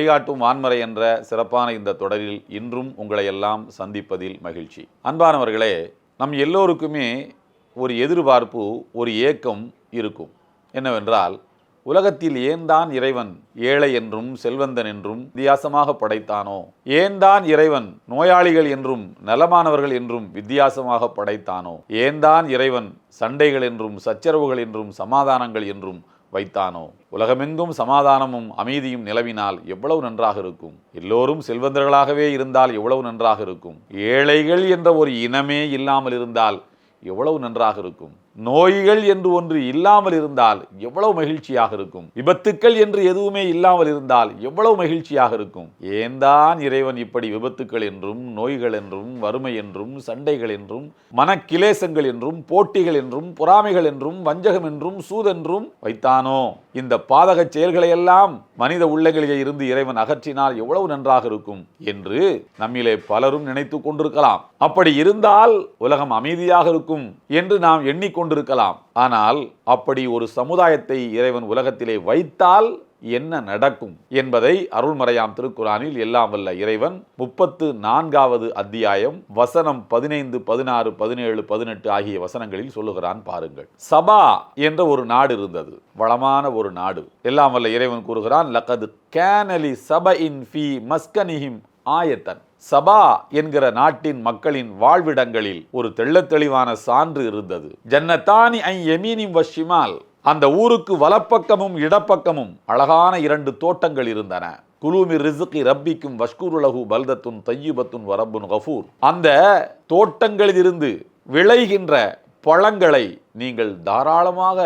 வழிகாட்டும் வான்மறை என்ற சிறப்பான இந்த தொடரில் இன்றும் உங்களை எல்லாம் சந்திப்பதில் மகிழ்ச்சி. அன்பானவர்களே நம் எல்லோருக்குமே ஒரு எதிர்பார்ப்பு ஒரு ஏக்கம் இருக்கும். என்னவென்றால் உலகத்தில் ஏன்தான் இறைவன் ஏழை என்றும் செல்வந்தன் என்றும் வித்தியாசமாக படைத்தானோ? ஏன்தான் இறைவன் நோயாளிகள் என்றும் நலமானவர்கள் என்றும் வித்தியாசமாக படைத்தானோ? ஏன்தான் இறைவன் சண்டைகள் என்றும் சச்சரவுகள் என்றும் சமாதானங்கள் என்றும் வைத்தானோ? உலகமெங்கும் சமாதானமும் அமைதியும் நிலவினால் எவ்வளவு நன்றாக இருக்கும்? எல்லோரும் செல்வந்தர்களாகவே இருந்தால் எவ்வளவு நன்றாக இருக்கும்? ஏழைகள் என்ற ஒரு இனமே இல்லாமல் இருந்தால் எவ்வளவு நன்றாக இருக்கும்? நோய்கள் என்று ஒன்று இல்லாமல் இருந்தால் எவ்வளவு மகிழ்ச்சியாக இருக்கும்? விபத்துக்கள் என்று எதுவுமே இல்லாமல் இருந்தால் எவ்வளவு மகிழ்ச்சியாக இருக்கும்? ஏன்தான் இறைவன் இப்படி விபத்துக்கள் என்றும் நோய்கள் என்றும் வறுமை என்றும் சண்டைகள் என்றும் மனக்கிலேசங்கள் என்றும் போட்டிகள் என்றும் பொறாமைகள் என்றும் வஞ்சகம் என்றும் சூதென்றும் வைத்தானோ? இந்த பாதக செயல்களை எல்லாம் மனித உள்ளங்களிலே இருந்து இறைவன் அகற்றினால் எவ்வளவு நன்றாக இருக்கும் என்று நம்மிலே பலரும் நினைத்து கொண்டிருக்கலாம். அப்படி இருந்தால் உலகம் அமைதியாக இருக்கும் என்று நாம் கொண்டிருக்கலாம். ஆனால் அப்படி ஒரு சமுதாயத்தை இறைவன் உலகத்திலே வைத்தால் என்ன நடக்கும் என்பதை அருள்மறையாம் திருக்குறானில் எல்லாம் வல்ல இறைவன் முப்பத்து நான்காவது அத்தியாயம் வசனம் பதினைந்து பதினாறு பதினேழு பதினெட்டு ஆகிய வசனங்களில் சொல்லுகிறான் பாருங்கள். சபா என்ற ஒரு நாடு இருந்தது. வளமான ஒரு நாடு. எல்லாம் வல்ல இறைவன் கூறுகிறான் லக்கது கேனலி சப இன் ஃபி மஸ்கனிஹிம் ஆயத்தன். சபா என்கிற நாட்டின் மக்களின் வாழ்விடங்களில் ஒரு தெள்ளத் தெளிவான சான்று இருந்தது. ஜன்னத்தானி ஐ எமீனிம் வஷிமால் அந்த ஊருக்கு வலப்பக்கமும் இடப்பக்கமும் அழகான இரண்டு தோட்டங்கள் இருந்தன. குலூமி ரிசுகி ரப்பிக்கும் வஷ்குருலகு பல்தத்துன் தையுபத்துன் வரப்புன் கஃபூர். அந்த தோட்டங்களிலிருந்து விளைகின்ற பழங்களை நீங்கள் தாராளமாக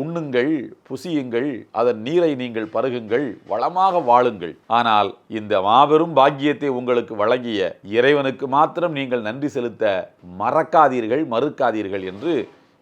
உண்ணுங்கள் புசியுங்கள் அதன் நீரை நீங்கள் பருகுங்கள் வளமாக வாழுங்கள். ஆனால் இந்த மாபெரும் பாக்கியத்தை உங்களுக்கு வழங்கிய இறைவனுக்கு மாத்திரம் நீங்கள் நன்றி செலுத்த மறக்காதீர்கள் மறுக்காதீர்கள் என்று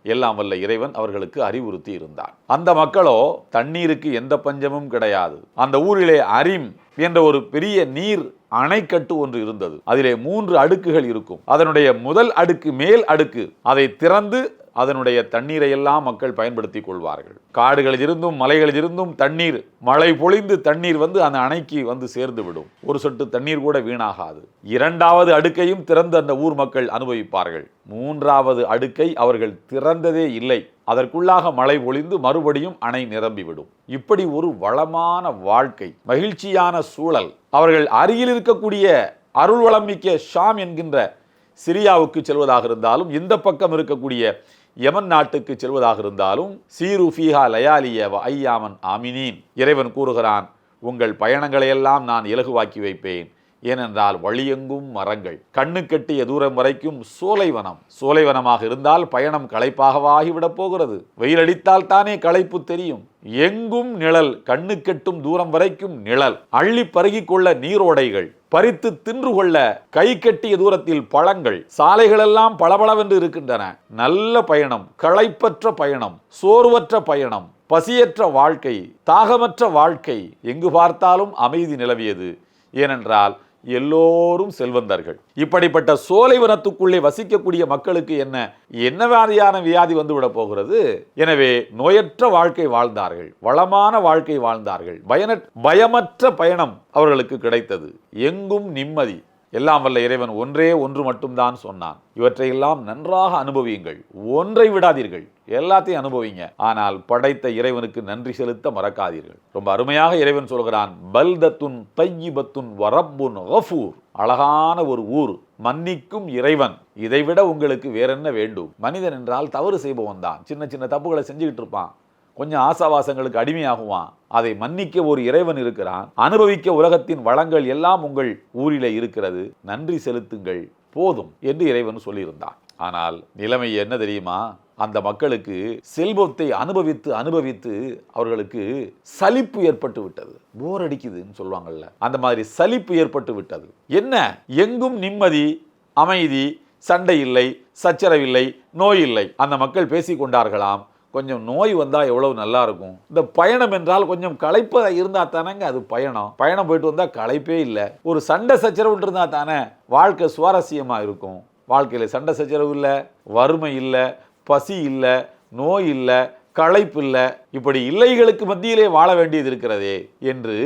எல்லாம் வல்ல இறைவன் அவர்களுக்கு அறிவுறுத்தி இருந்தான் அந்த மக்களோ தண்ணீருக்கு எந்த பஞ்சமும் கிடையாது. அந்த ஊரிலே அரிம் என்ற ஒரு பெரிய நீர் அணைக்கட்டு ஒன்று இருந்தது. அதிலே மூன்று அடுக்குகள் இருக்கும். அதனுடைய முதல் அடுக்கு மேல் அடுக்கு. அதை திறந்து அதனுடைய தண்ணீரை எல்லாம் மக்கள் பயன்படுத்தி கொள்வார்கள். காடுகளில் இருந்தும் மலைகளில் இருந்தும் தண்ணீர் மழை பொழிந்து தண்ணீர் வந்து அந்த அணைக்கு வந்து சேர்ந்து விடும். ஒரு சொட்டு தண்ணீர் கூட வீணாகாது. இரண்டாவது அடுக்கையும் திறந்து அந்த ஊர் மக்கள் அனுபவிப்பார்கள். மூன்றாவது அடுக்கை அவர்கள் திறந்ததே இல்லை. அதற்குள்ளாக மழை பொழிந்து மறுபடியும் அணை நிரம்பிவிடும். இப்படி ஒரு வளமான வாழ்க்கை மகிழ்ச்சியான சூழல். அவர்கள் அருகில் இருக்கக்கூடிய அருள்வளம் மிக்க ஷாம் என்கின்ற சிரியாவுக்கு செல்வதாக இருந்தாலும் இந்த பக்கம் இருக்கக்கூடிய யமன் நாட்டுக்கு செல்வதாக இருந்தாலும் சீரு ஃபீஹா லயாலிய வ ஐயாமன் ஆமினீன். இறைவன் கூறுகிறான் உங்கள் பயணங்களையெல்லாம் நான் இலகுவாக்கி வைப்பேன். ஏனென்றால் வழியெங்கும் மரங்கள். கண்ணு கட்டிய தூரம் வரைக்கும் சோலைவனம். சோலைவனமாக இருந்தால் பயணம் களைப்பாகவாகிவிடப் போகிறது. வெயிலடித்தால் தானே களைப்பு தெரியும். எங்கும் நிழல் கண்ணு கெட்டும் தூரம் வரைக்கும் நிழல். அள்ளி பருகிக் கொள்ள நீரோடைகள். பறித்து தின்று கொள்ள கை கட்டிய தூரத்தில் பழங்கள். சாலைகளெல்லாம் பளபளவென்று இருக்கின்றன. நல்ல பயணம் களைப்பற்ற பயணம் சோர்வற்ற பயணம் பசியற்ற வாழ்க்கை தாகமற்ற வாழ்க்கை. எங்கு பார்த்தாலும் அமைதி நிலவியது. ஏனென்றால் எல்லோரும் செல்வந்தர்கள். இப்படிப்பட்ட சோலைவனத்துக்குள்ளே வசிக்கக்கூடிய மக்களுக்கு என்ன? என்ன வியாதியான வியாதி வந்துவிடப் போகிறது? எனவே நோயற்ற வாழ்க்கை வாழ்ந்தார்கள். வளமான வாழ்க்கை வாழ்ந்தார்கள். பயன பயமற்ற பயணம் அவர்களுக்கு கிடைத்தது. எங்கும் நிம்மதி. எல்லாம் வல்ல இறைவன் ஒன்றே ஒன்று மட்டும்தான் சொன்னான். இவற்றையெல்லாம் நன்றாக அனுபவியுங்கள். ஒன்றை விடாதீர்கள். எல்லாத்தையும் அனுபவிங்க. ஆனால் படைத்த இறைவனுக்கு நன்றி செலுத்த மறக்காதீர்கள். ரொம்ப அருமையாக இறைவன் சொல்கிறான் பல்தத்துன் தையிபத்துன் வரப்புன் ஹஃபூர் அழகான ஒரு ஊர். மன்னிக்கும் இறைவன். இதைவிட உங்களுக்கு வேறென்ன வேண்டும்? மனிதன் என்றால் தவறு செய்பவன் தான். சின்ன சின்ன தப்புகளை செஞ்சுக்கிட்டு இருப்பான். கொஞ்சம் ஆசாவாசங்களுக்கு அடிமையாகுவான். அதை மன்னிக்க ஒரு இறைவன் இருக்கிறான். அனுபவிக்க உலகத்தின் வளங்கள் எல்லாம் உங்கள் ஊரிலே இருக்கிறது. நன்றி செலுத்துங்கள். போதும் என்று இறைவன் சொல்லியிருந்தான். ஆனால் நிலைமை என்ன தெரியுமா? அந்த மக்களுக்கு செல்வத்தை அனுபவித்து அனுபவித்து அவர்களுக்கு சலிப்பு ஏற்பட்டு விட்டது. போர் அடிக்குதுன்னு சொல்லுவாங்கல்ல. அந்த மாதிரி சலிப்பு ஏற்பட்டு விட்டது. என்ன? எங்கும் நிம்மதி அமைதி சண்டை இல்லை சச்சரவில்லை நோய் இல்லை. அந்த மக்கள் பேசிக்கொண்டார்களாம். கொஞ்சம் நோய் வந்தால் எவ்வளவு நல்லா இருக்கும். இந்த பயணம் என்றால் கொஞ்சம் களைப்பாக இருந்தால் தானேங்க அது பயணம். பயணம் போயிட்டு வந்தால் களைப்பே இல்லை. ஒரு சண்டை சச்சரவு இருந்தால் தானே வாழ்க்கை சுவாரஸ்யமாக இருக்கும். வாழ்க்கையில் சண்டை சச்சரவு இல்லை வறுமை இல்லை பசி இல்லை நோய் இல்லை களைப்பு இல்லை. இப்படி இல்லைகளுக்கு மத்தியிலே வாழ வேண்டியது இருக்கிறதே என்று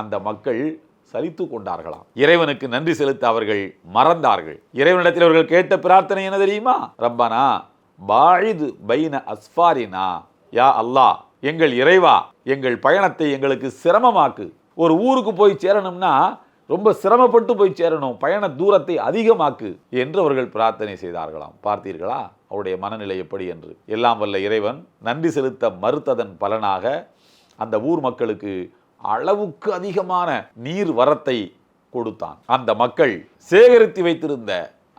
அந்த மக்கள் சலித்து கொண்டார்களாம். இறைவனுக்கு நன்றி செலுத்த அவர்கள் மறந்தார்கள். இறைவனிடத்தில் அவர்கள் கேட்ட பிரார்த்தனை என்ன தெரியுமா? ரப்பானா பாழிது பைன அஸ்பாரினா யா அல்லாஹ் எங்கள் இறைவா எங்கள் பயணத்தை எங்களுக்கு சிரமமாக்கு. ஒரு ஊருக்கு போய் சேரணும்னா ரொம்ப சிரமப்பட்டு போய் சேரணும் பயண தூரத்தை அதிகமாக்கு என்று அவர்கள் பிரார்த்தனை செய்தார்களாம். பார்த்தீர்களா? அவருடைய மனநிலை எப்படி என்று. எல்லாம் வல்ல இறைவன் நன்றி செலுத்த மறுத்ததன் பலனாக அந்த ஊர் மக்களுக்கு அளவுக்கு அதிகமான நீர் வரத்தை கொடுத்தான். அந்த மக்கள் சேகரித்து வைத்திருந்த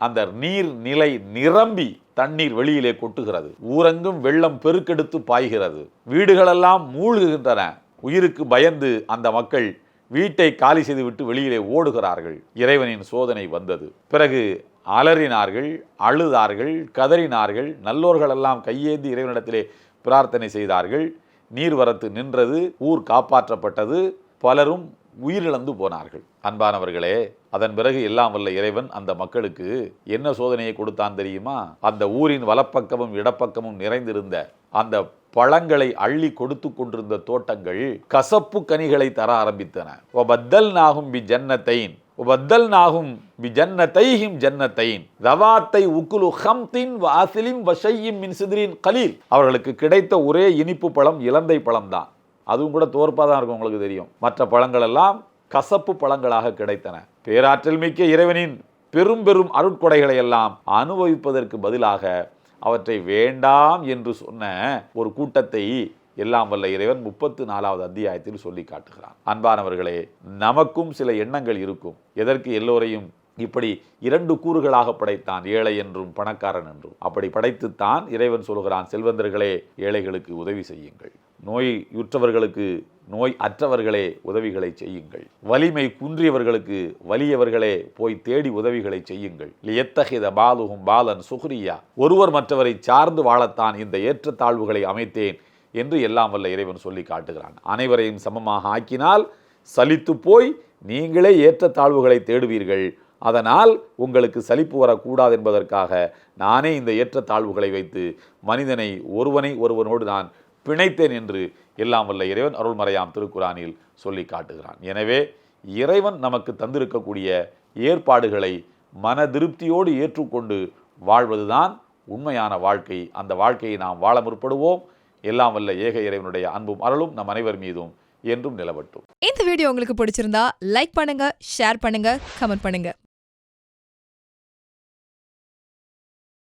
அந்த நீர் நிலை நிரம்பி தண்ணீர் வெளியிலே கொட்டுகிறது. ஊரெங்கும் வெள்ளம் பெருக்கெடுத்து பாய்கிறது. வீடுகளெல்லாம் மூழ்குகின்றன. உயிருக்கு பயந்து அந்த மக்கள் வீட்டை காலி செய்துவிட்டு வெளியிலே ஓடுகிறார்கள். இறைவனின் சோதனை வந்தது. பிறகு அலறினார்கள் அழுதார்கள் கதறினார்கள். நல்லோர்களெல்லாம் கையேந்தி இறைவனிடத்திலே பிரார்த்தனை செய்தார்கள். நீர்வரத்து நின்றது ஊர் காப்பாற்றப்பட்டது. பலரும் உயிரிழந்து போனார்கள். அன்பானவர்களே அதன் பிறகு எல்லாம் வல்ல இறைவன் அந்த மக்களுக்கு என்ன சோதனையை கொடுத்தான் தெரியுமா? அந்த ஊரின் வலப்பக்கமும் இடப்பக்கமும் நிறைந்திருந்த அந்த பழங்களை அள்ளி கொடுத்து கொண்டிருந்த தோட்டங்கள் கசப்பு கனிகளை தர ஆரம்பித்தன. ஒபத்தல் நாகும் பி ஜன்னத்தைன் ஒபத்தல் நாகும் பி ஜன்னத்தைஹிம் ஜன்னத்தைன் ரவாத்தை உக்குலு ஹம்தின் வாசிலிம் வஷையும் மின் சிதிரின் கலீல். அவர்களுக்கு கிடைத்த ஒரே இனிப்பு பழம் இலந்தை பழம்தான். அதுவும் கூட தோற்பாக தான் இருக்கும் உங்களுக்கு தெரியும். மற்ற பழங்கள் எல்லாம் கசப்பு பழங்களாக கிடைத்தன. பேராற்றல் மிக்க இறைவனின் பெரும் பெரும் அருட்கொடைகளை எல்லாம் அனுபவிப்பதற்கு பதிலாக அவற்றை வேண்டாம் என்று சொன்ன ஒரு கூட்டத்தை எல்லாம் வல்ல இறைவன் முப்பத்து நாலாவது அத்தியாயத்தில் சொல்லி காட்டுகிறான். அன்பானவர்களே நமக்கும் சில எண்ணங்கள் இருக்கும். எதற்கு எல்லோரையும் இப்படி இரண்டு கூறுகளாக படைத்தான் ஏழை என்றும் பணக்காரன் என்றும். அப்படி படைத்துத்தான் இறைவன் சொல்கிறான் செல்வந்தர்களே ஏழைகளுக்கு உதவி செய்யுங்கள். நோயுற்றவர்களுக்கு நோய் அற்றவர்களே உதவிகளை செய்யுங்கள். வலிமை குன்றியவர்களுக்கு வலியவர்களே போய் தேடி உதவிகளை செய்யுங்கள். எத்தகைத பாலுகும் பாலன் சுஹ்ரியா. ஒருவர் மற்றவரை சார்ந்து வாழத்தான் இந்த ஏற்றத்தாழ்வுகளை அமைத்தேன் என்று எல்லாம் வல்ல இறைவன் சொல்லி காட்டுகிறான். அனைவரையும் சமமாக ஆக்கினால் சலித்து போய் நீங்களே ஏற்றத்தாழ்வுகளை தேடுவீர்கள். அதனால் உங்களுக்கு சலிப்பு வரக்கூடாது என்பதற்காக நானே இந்த ஏற்றத்தாழ்வுகளை வைத்து மனிதனை ஒருவனை ஒருவனோடு நான் பிணைத்தேன் என்று எல்லாம் வல்ல இறைவன் அருள்மறையாம் திருக்குறானில் சொல்லி காட்டுகிறான். எனவே இறைவன் நமக்கு தந்திருக்கக்கூடிய ஏற்பாடுகளை மன திருப்தியோடு ஏற்றுக்கொண்டு வாழ்வதுதான் உண்மையான வாழ்க்கை. அந்த வாழ்க்கையை நாம் வாழ முற்படுவோம். எல்லாம் வல்ல ஏக இறைவனுடைய அன்பும் அருளும் நம் அனைவர் மீதும் என்றும் நிலவட்டும். இந்த வீடியோ உங்களுக்கு பிடிச்சிருந்தா லைக் பண்ணுங்க ஷேர் பண்ணுங்க கமெண்ட் பண்ணுங்க.